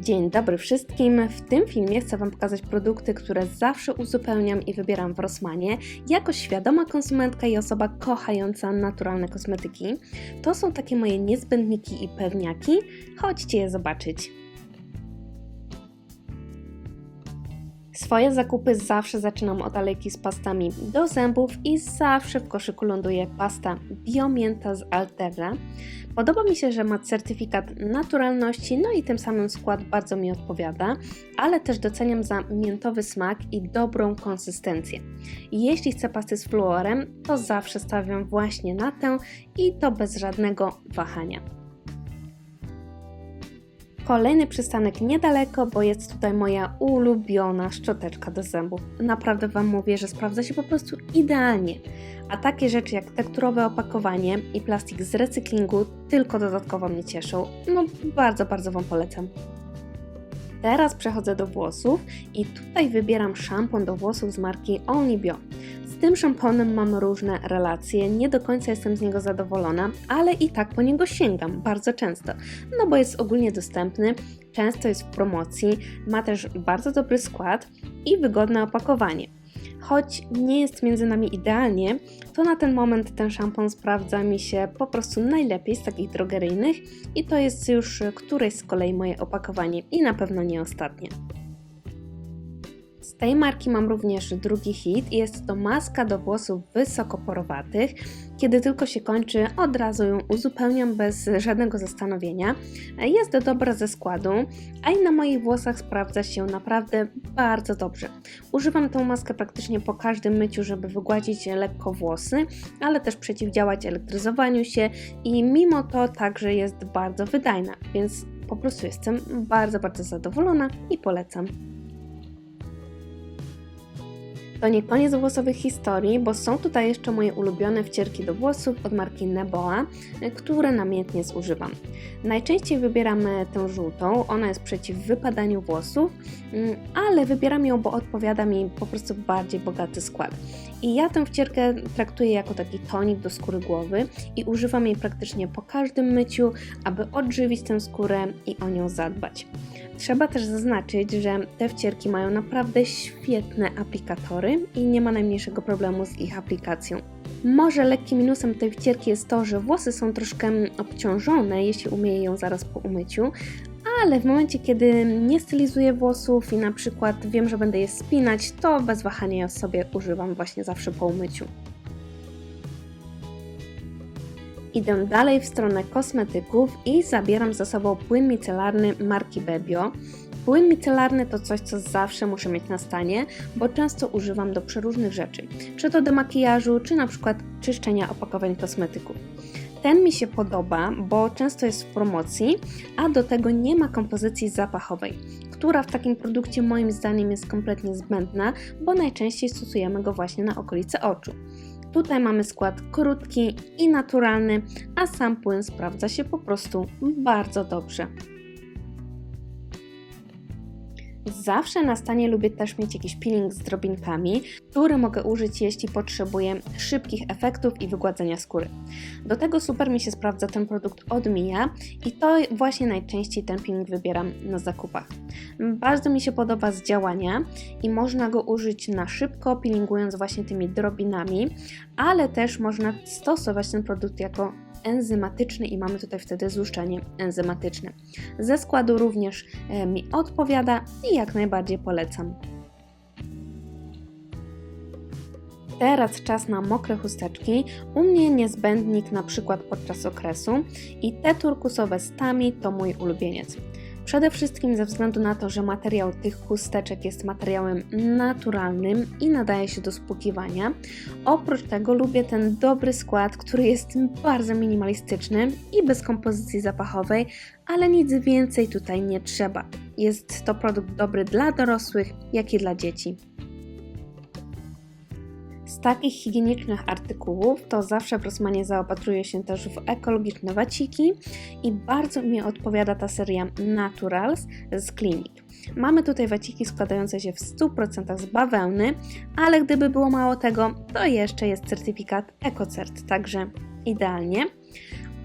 Dzień dobry wszystkim. W tym filmie chcę Wam pokazać produkty, które zawsze uzupełniam i wybieram w Rossmanie jako świadoma konsumentka i osoba kochająca naturalne kosmetyki. To są takie moje niezbędniki i pewniaki. Chodźcie je zobaczyć. Swoje zakupy zawsze zaczynam od alejki z pastami do zębów i zawsze w koszyku ląduje pasta Biomięta z Alterna. Podoba mi się, że ma certyfikat naturalności, no i tym samym skład bardzo mi odpowiada, ale też doceniam za miętowy smak i dobrą konsystencję. Jeśli chcę pasty z fluorem, to zawsze stawiam właśnie na tę i to bez żadnego wahania. Kolejny przystanek niedaleko, bo jest tutaj moja ulubiona szczoteczka do zębów. Naprawdę Wam mówię, że sprawdza się po prostu idealnie. A takie rzeczy jak tekturowe opakowanie i plastik z recyklingu tylko dodatkowo mnie cieszą. No bardzo, bardzo Wam polecam. Teraz przechodzę do włosów i tutaj wybieram szampon do włosów z marki Only Bio. Tym szamponem mam różne relacje, nie do końca jestem z niego zadowolona, ale i tak po niego sięgam bardzo często, no bo jest ogólnie dostępny, często jest w promocji, ma też bardzo dobry skład i wygodne opakowanie. Choć nie jest między nami idealnie, to na ten moment ten szampon sprawdza mi się po prostu najlepiej z takich drogeryjnych i to jest już któreś z kolei moje opakowanie i na pewno nie ostatnie. Tej marki mam również drugi hit. Jest to maska do włosów wysokoporowatych. Kiedy tylko się kończy, od razu ją uzupełniam bez żadnego zastanowienia. Jest dobra ze składu, a i na moich włosach sprawdza się naprawdę bardzo dobrze. Używam tą maskę praktycznie po każdym myciu, żeby wygładzić lekko włosy, ale też przeciwdziałać elektryzowaniu się i mimo to także jest bardzo wydajna, więc po prostu jestem bardzo, bardzo zadowolona i polecam. To nie koniec włosowych historii, bo są tutaj jeszcze moje ulubione wcierki do włosów od marki Neboa, które namiętnie zużywam. Najczęściej wybieram tę żółtą, ona jest przeciw wypadaniu włosów, mm, ale wybieram ją, bo odpowiada mi po prostu bardziej bogaty skład. I ja tę wcierkę traktuję jako taki tonik do skóry głowy i używam jej praktycznie po każdym myciu, aby odżywić tę skórę i o nią zadbać. Trzeba też zaznaczyć, że te wcierki mają naprawdę świetne aplikatory i nie ma najmniejszego problemu z ich aplikacją. Może lekkim minusem tej wcierki jest to, że włosy są troszkę obciążone, jeśli umyję ją zaraz po umyciu, ale w momencie, kiedy nie stylizuję włosów i na przykład wiem, że będę je spinać, to bez wahania ja sobie używam właśnie zawsze po umyciu. Idę dalej w stronę kosmetyków i zabieram ze sobą płyn micelarny marki Bebio. Płyn micelarny to coś, co zawsze muszę mieć na stanie, bo często używam do przeróżnych rzeczy, czy to do makijażu, czy na przykład czyszczenia opakowań kosmetyków. Ten mi się podoba, bo często jest w promocji, a do tego nie ma kompozycji zapachowej, która w takim produkcie moim zdaniem jest kompletnie zbędna, bo najczęściej stosujemy go właśnie na okolice oczu. Tutaj mamy skład krótki i naturalny, a sam płyn sprawdza się po prostu bardzo dobrze. Zawsze na stanie lubię też mieć jakiś peeling z drobinkami, który mogę użyć, jeśli potrzebuję szybkich efektów i wygładzenia skóry. Do tego super mi się sprawdza ten produkt od Mia i to właśnie najczęściej ten peeling wybieram na zakupach. Bardzo mi się podoba z działania i można go użyć na szybko, peelingując właśnie tymi drobinami, ale też można stosować ten produkt jako enzymatyczny i mamy tutaj wtedy złuszczenie enzymatyczne. Ze składu również e, mi odpowiada i jak najbardziej polecam. Teraz czas na mokre chusteczki. U mnie niezbędnik na przykład podczas okresu i te turkusowe stami to mój ulubieniec. Przede wszystkim ze względu na to, że materiał tych chusteczek jest materiałem naturalnym i nadaje się do spłukiwania. Oprócz tego lubię ten dobry skład, który jest bardzo minimalistyczny i bez kompozycji zapachowej, ale nic więcej tutaj nie trzeba. Jest to produkt dobry dla dorosłych, jak i dla dzieci. Z takich higienicznych artykułów to zawsze w Rossmanie zaopatruje się też w ekologiczne waciki i bardzo mi odpowiada ta seria Naturals z Clinic. Mamy tutaj waciki składające się w 100% z bawełny, ale gdyby było mało tego, to jeszcze jest certyfikat EcoCert, także idealnie.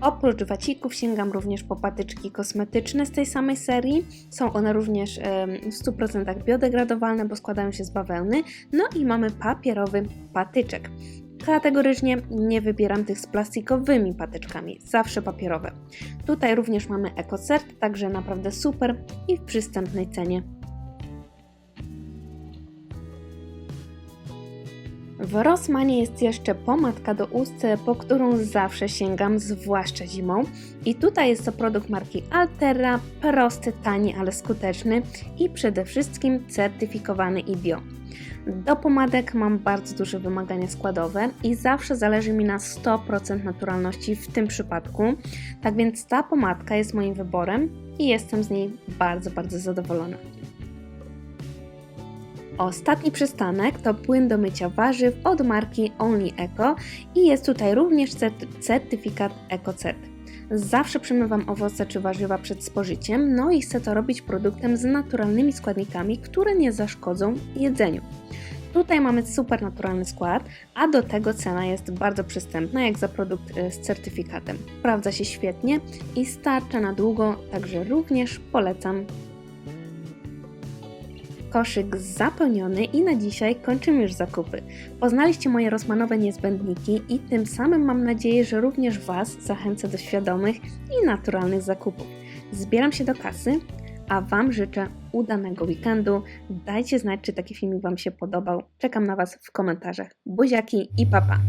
Oprócz wacików sięgam również po patyczki kosmetyczne z tej samej serii. Są one również w 100% biodegradowalne, bo składają się z bawełny. No i mamy papierowy patyczek. Kategorycznie nie wybieram tych z plastikowymi patyczkami, zawsze papierowe. Tutaj również mamy EcoCert, także naprawdę super i w przystępnej cenie. W Rossmanie jest jeszcze pomadka do ust, po którą zawsze sięgam, zwłaszcza zimą. I tutaj jest to produkt marki Altera, prosty, tani, ale skuteczny i przede wszystkim certyfikowany i bio. Do pomadek mam bardzo duże wymagania składowe i zawsze zależy mi na 100% naturalności w tym przypadku. Tak więc ta pomadka jest moim wyborem i jestem z niej bardzo, bardzo zadowolona. Ostatni przystanek to płyn do mycia warzyw od marki Only Eco i jest tutaj również certy- certyfikat EcoCert. Zawsze przemywam owoce czy warzywa przed spożyciem, no i chcę to robić produktem z naturalnymi składnikami, które nie zaszkodzą jedzeniu. Tutaj mamy super naturalny skład, a do tego cena jest bardzo przystępna, jak za produkt e, z certyfikatem. Sprawdza się świetnie i starcza na długo, także również polecam Koszyk zapełniony i na dzisiaj kończymy już zakupy. Poznaliście moje rosmanowe niezbędniki i tym samym mam nadzieję, że również Was zachęcę do świadomych i naturalnych zakupów. Zbieram się do kasy, a Wam życzę udanego weekendu. Dajcie znać, czy taki filmik Wam się podobał. Czekam na Was w komentarzach. Buziaki i papa!